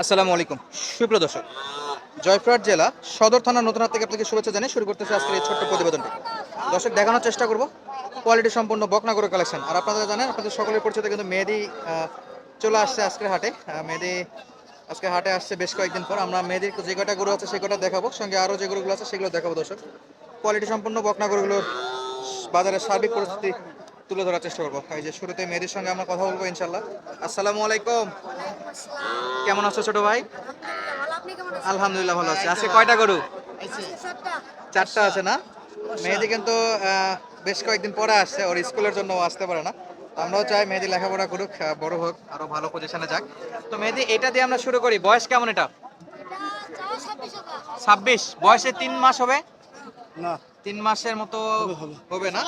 আসসালামু আলাইকুম। সুপ্রিয় দর্শক, জয়পুরহাট জেলা সদর থানা নতুন থেকে আপনাকে শুভেচ্ছা জানিয়ে শুরু করতেছে আজকের এই ছোট্ট প্রতিবেদনটি। দর্শক, দেখানোর চেষ্টা করব কোয়ালিটি সম্পূর্ণ বকনাগর কালেকশন। আর আপনারা জানেন, আপনাদের সকলের পরিচিত কিন্তু মেহেদি চলে আসছে আজকের হাটে। মেহেদি আজকে হাটে আসছে বেশ কয়েকদিন পর। আমরা মেহেদির যে কটা গরু আছে, সেই কটা দেখাবো। সঙ্গে আরও যে গরুগুলো আছে, সেগুলো দেখাবো দর্শক। কোয়ালিটি সম্পূর্ণ বকনা গরুগুলোর বাজারের সার্বিক পরিস্থিতি তুলে ধরার চেষ্টা করব। এই যে শুরুতে মেহেদির সঙ্গে আমরা কথা বলব ইনশাল্লাহ। আসসালামু আলাইকুম। কেমন আছো ছোট ভাই? ভালো আপনি কেমন আছেন আলহামদুলিল্লাহ ভালো আছি। আজকে কয়টা গরু? চারটা আছে না? মেহেদি কিন্তু আহ, বেশ কয়েকদিন পরে আসছে ওর স্কুলের জন্য আসতে পারে না। আমরাও চাই মেহেদি লেখাপড়া করুক বড় হোক আরও ভালো পজিশনে যাক। তো মেহেদি এটা দিয়ে আমরা শুরু করি। বয়স কেমন এটা? ছাব্বিশ। বয়সে তিন মাস হবে? না। তিন মাসের মতো হবে না?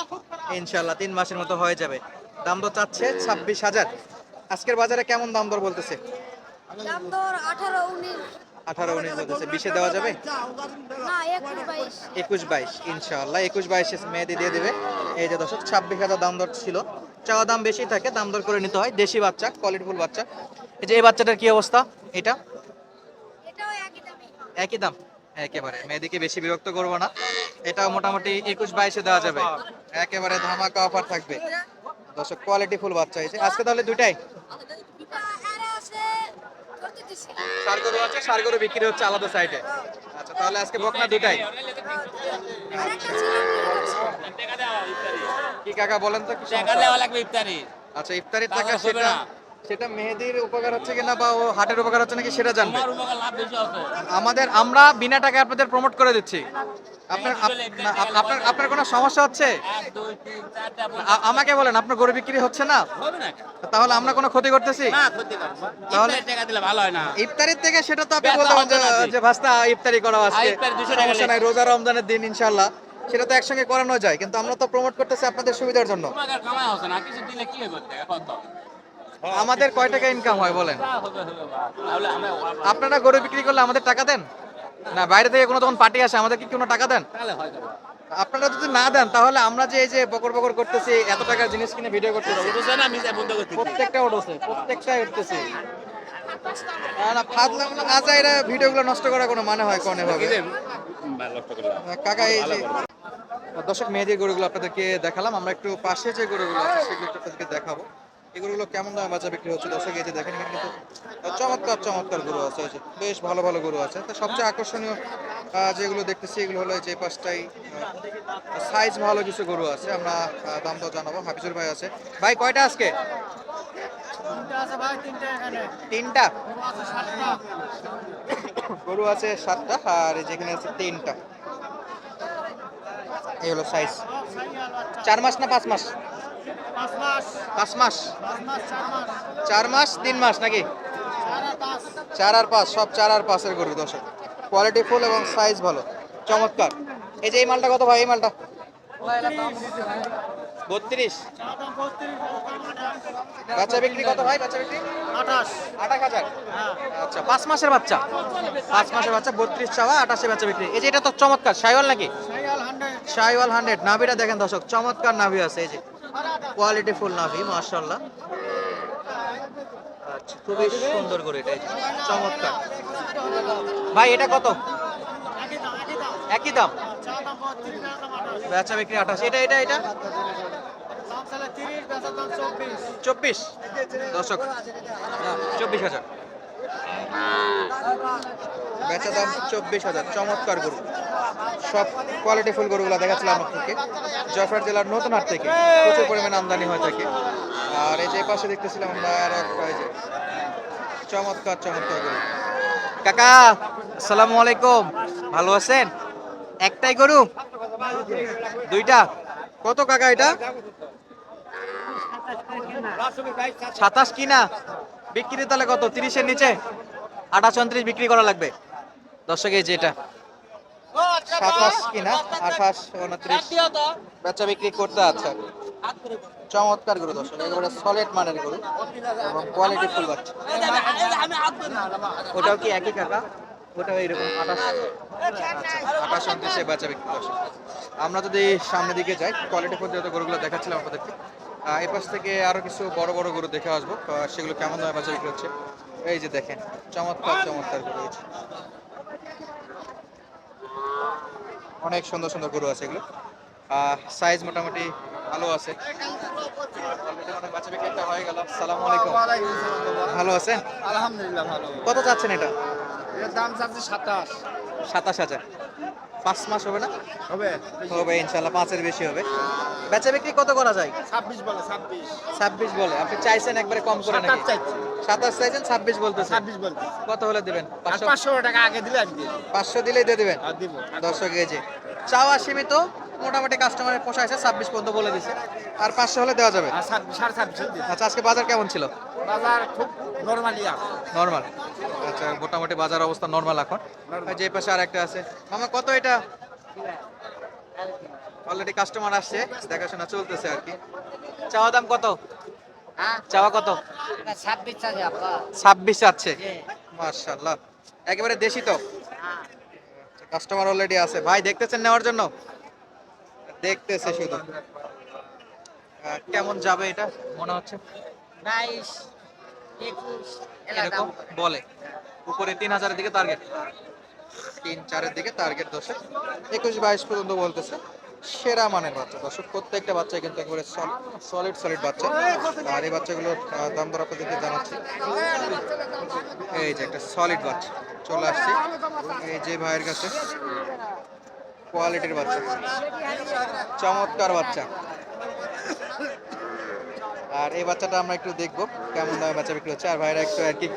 ইনশাল্লাহ তিন মাসের মতো হয়ে যাবে। দাম তো চাচ্ছে ছাব্বিশ হাজার। আজকের বাজারে কেমন দাম দর বলতেছে? আঠারো উনিশ। বলতেছে। বিশে দেওয়া যাবে? একুশ বাইশ। ইনশাআল্লাহ। একুশ বাইশে মেয়েদি দিয়ে দেবে। এই যে দর্শক ছাব্বিশ হাজার দাম দর ছিল। চাওয়া দাম বেশি থাকে দাম দর করে নিতে হয়। দেশি বাচ্চা কোয়ালিটিফুল বাচ্চা। এই যে এই বাচ্চাটার কি অবস্থা? এটা? এটাও একই দামে। একই দাম? একেবারে। মেয়েদিকে বেশি বিরক্ত করব না। এটা মোটামুটি একুশ বাইশে দেওয়া যাবে। একেবারে ধামাকা অফার থাকবে। দর্শক কোয়ালিটি ফুল বাচ্চা যে আজকে তাহলে দুইটাই? আর আছে করতে দিছি সার গরু আছে সার গরু বিক্রি হচ্ছে আলাদা সাইডে আচ্ছা তাহলে আজকে বকনা দুটাই কি কাকা বলেন তো কি লাগবে ইফতারি। আচ্ছা ইফতারির টাকা সেটা। সেটা মেহেদির উপকার হচ্ছে কিনা বা ও হাটের উপকার হচ্ছে নাকি সেটা জানবে। আমাদের আমরা বিনা টাকায় আপনাদের প্রমোট করে দিচ্ছি। আপনার আপনার আপনার কোনো সমস্যা হচ্ছে? আমাকে বলেন আপনার গরু বিক্রি হচ্ছে না? তাহলে আমরা কোনো ক্ষতি করতেছি? তাহলে- ইফতারির থেকে সেটা তো আপনি বলতে যে- ভাস্তা ইফতারি করা আজকে। ইফতারি 200 টাকা সমস্যা নাই রোজা রমজানের দিন ইনশাআল্লাহ। সেটা তো একসঙ্গে করানো যায় কিন্তু আমরা তো প্রমোট করতেছি আপনাদের সুবিধার জন্য। কত আমাদের কয় টাকা ইনকাম হয় বলেন? আমরা আপনারা গরু বিক্রি করলে আমাদের টাকা দেন? না বাইরে থেকে কোনো তখন পার্টি আসে আমাদের কি কোনো টাকা দেন? হয় আপনারা যদি না দেন তাহলে আমরা যে এই যে বকর বকর করতেছি এত টাকার জিনিস কিনে ভিডিও করতেছি। প্রত্যেকটা উঠছে প্রত্যেকটাই উঠতেছে না, না ফাদলাম না যায় এরা ভিডিওগুলো নষ্ট করার কোনো মানে হয় কোনে ভাবে কাকা এই যে দর্শক মেয়েদের গরুগুলো আপনাদেরকে দেখালাম আমরা একটু পাশে যে গরুগুলো আছে সেগুলো আপনাদেরকে দেখাবো। এই গরুগুলো কেমন দামে বাজার বিক্রি হচ্ছে? দর্শক, এই যে দেখেন এখানে কিন্তু চমৎকার চমৎকার গরু আছে বেশ ভালো ভালো গরু আছে। তো সবচেয়ে আকর্ষণীয় যেগুলো দেখতেছি, এগুলো হলো যে এই পাশটাই সাইজ ভালো কিছু গরু আছে। আমরা দাম দর জানাব। হাফিজুর ভাই আছে। ভাই, কয়টা আজকে? তিনটা। গরু আছে সাতটা, আর যেখানে আছে তিনটা। এই হলো সাইজ চার মাস না পাঁচ মাস? পাঁচ মাস। চার মাস। তিন মাস নাকি? চার আর পাঁচ। সব চার আর পাঁচের গরু দর্শক। কোয়ালিটি ফুল এবং সাইজ ভালো। চমৎকার। এই যে এই মালটা কত ভাই? এই মালটা? বত্রিশ। বাচ্চা বিক্রি কত ভাই? বাচ্চা বিক্রি? আঠাশ। আঠাশ হাজার। আচ্ছা পাঁচ মাসের বাচ্চা? পাঁচ মাসের বাচ্চা বত্রিশ চাওয়া আঠাশে বাচ্চা বিক্রি। এই যে এটা তো চমৎকার। সাইওয়াল নাকি? সাইওয়াল হান্ড্রেড নাভিটা দেখেন দর্শক চমৎকার নাভি আছে এই যে। কোয়ালিটি ফুল নাভি মাশাল্লাহ আচ্ছা খুবই সুন্দর করে এটা চমৎকার। ভাই, এটা কত? একই দাম? বেচা বিক্রি আঠাশ। এটা এটা এটা? চব্বিশ। দর্শক, চব্বিশ হাজার। বেচা দাম চব্বিশ হাজার, চমৎকার গরু। সব কোয়ালিটি ফুল গরুগুলো দেখাচ্ছিলাম আপনাকে। জয়ফার জেলার নতুন হাট থেকে প্রচুর পরিমাণে আমদানি হয়ে থাকে। আর এই যে পাশে দেখতেছিলাম আমরা আর যে, চমৎকার চমৎকার গরু। কাকা, আসসালামু আলাইকুম। ভালো আছেন? একটাই গরু? দুইটা? কত কাকা এটা? সাতাশ কিনা। বিক্রি তাহলে কত? তিরিশের নিচে? আঠাশ, উনত্রিশ বিক্রি করা লাগবে। দর্শক, এই যে এটা। সাতাশ কিনা? আঠাশ, উনত্রিশ। বেচা বিক্রি করতে আছে। চমৎকার গরু দর্শক, একেবারে সলিড মানের গরু এবং কোয়ালিটি ফুল বাচ্চা। ওটাও কি একই কাকা? ওটাও এরকম আঠাশ আঠাশ উনত্রিশে বেচা বিক্রি দর্শক আমরা যদি সামনের দিকে যাই কোয়ালিটি ফুল যত গরুগুলো দেখাচ্ছিলাম আপনাদেরকে। এই পাশ থেকে আরও কিছু বড় বড় গরু দেখে আসব। সেগুলো কেমন দামে বেচা বিক্রি হচ্ছে? এই যে দেখেন, চমৎকার চমৎকার গরু এই যে। অনেক সুন্দর সুন্দর গরু আছে এগুলো। সাইজ মোটামুটি ভালো আছে। হয়ে গেল। সালাম আলাইকুম। ভালো আছেন? আলহামদুলিল্লাহ ভালো। কত চাচ্ছেন এটা? এর দাম চাচ্ছে সাতাশ। সাতাশ হাজার। পাঁচ মাস হবে না? হবে? হবে ইনশাল্লাহ পাঁচের বেশি হবে। বেচা বিক্রি কত করা যায়? ছাব্বিশ বলে ছাব্বিশ। ছাব্বিশ বলে। আপনি চাইছেন একবারে কম করে নাকি? সাতাশ চাইছেন ছাব্বিশ বলতেছেন। ছাব্বিশ বলতে কত হলে দিবেন? পাঁচশো? পাঁচশো টাকা আগে দিলে। পাঁচশো দিলেই দিয়ে দিবেন? দিব। দর্শক এই চাওয়া সীমিত মোটামুটি কাস্টমারের পোষা পোষাইছে ছাব্বিশ পর্যন্ত বলে দিছে। আর পাঁচশো হলে দেওয়া যাবে। আচ্ছা আজকে বাজার কেমন ছিল? বাজার খুব নর্মালি নর্মাল আচ্ছা মোটামুটি বাজার অবস্থা নর্মাল এখন। যে পাশে আর একটা আছে। মামা কত এটা? অলরেডি কাস্টমার আসছে দেখাশোনা চলতেছে আর কি। চাওয়া দাম কত? চাওয়া কত? ছাব্বিশ আছে। মার্শাল্লাহ একেবারে দেশি তো? কাস্টমার অলরেডি আছে। ভাই দেখতেছেন নেওয়ার জন্য? দেখতেছে শুধু। কেমন যাবে এটা? মনে হচ্ছে? বাইশ এরকম বলে। উপরে তিন হাজারের দিকে টার্গেট তিন চারের দিকে টার্গেট দর্শক। একুশ বাইশ পর্যন্ত বলতেছে। সেরা মানের বাচ্চা। দর্শক প্রত্যেকটা বাচ্চা কিন্তু একবারে সলিড সলিড বাচ্চা। আর এই বাচ্চাগুলোর দাম দর আপনাদেরকে জানাচ্ছি। এই যে একটা সলিড বাচ্চা। চলে আসছি। এই যে ভাইয়ের কাছে। কোয়ালিটির বাচ্চা। চমৎকার বাচ্চা। আর এই বাচ্চাটা আমরা একটু দেখব কেমন দামে বাচ্চা বিক্রি হচ্ছে। আর ভাইরা একটু আর কি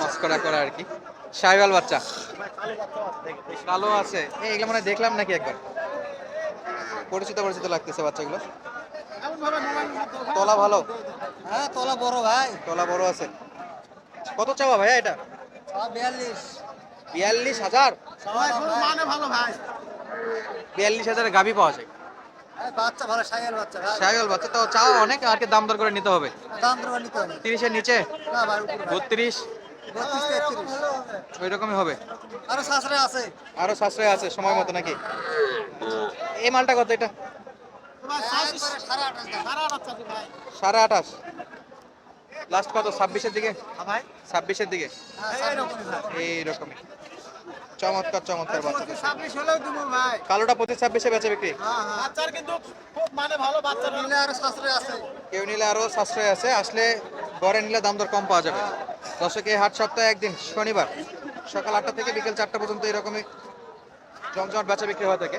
মস্করা করে আর কি। সাইবাল বাচ্চা। কালো আছে। এই এগুলো মানে দেখলাম নাকি একবার? পরিচিত পরিচিত লাগতেছে বাচ্চাগুলো। তলা ভালো? হ্যাঁ তলা বড় ভাই। তলা বড় আছে। কত চাওয়া ভাইয়া এটা? বিয়াল্লিশ। বিয়াল্লিশ হাজার? মানে ভাই। বিয়াল্লিশ হাজার গাভি পাওয়া যায়। বাচ্চা ভালো সাইকেল বাচ্চা সাইকেল বাচ্চা তো চাওয়া অনেক আর কি দাম দর করে নিতে হবে? দাম দেওয়া নিতে হবে। তিরিশের নিচে? না ভাই বত্রিশ? বত্রিশ ওই রকমই হবে? আরও শাশুড়ি আছে। আরও সাশ্রয় আছে সময় মতো নাকি? এই মালটা কত এটা? সাড়ে আঠাশ লাস্ট কত? ছাব্বিশের দিকে? ভাই। ছাব্বিশের দিকে? হ্যাঁ, এইরকমই। চমৎকার চমৎকার বাচ্চা। ছাব্বিশ হলেও দিব ভাই। কালোটা পঁচিশ ছাব্বিশে বেচে বিক্রি? বাচ্চার কিন্তু খুব মানে ভালো বাচ্চা নিলে আরও শাশুড়ি আছে। কেউ নিলে আরও সাশ্রয় আছে। আসলে গড়ে নিলে দাম দর কম পাওয়া যাবে। দর্শক এই হাট সপ্তাহে একদিন শনিবার সকাল আটটা থেকে বিকেল চারটা পর্যন্ত এরকমই জমজমাট বেচা বিক্রি হয়ে থাকে।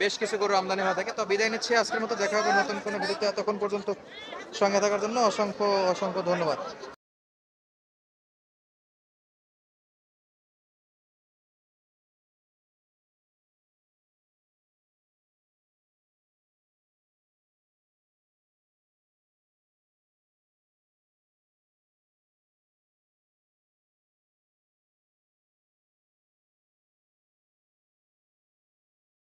বেশ কিছু গরু আমদানি হয়ে থাকে। তো বিদায় নিচ্ছি। আজকের মতো দেখা হবে নতুন কোনো ভিডিওতে। তখন পর্যন্ত সঙ্গে থাকার জন্য অসংখ্য অসংখ্য ধন্যবাদ।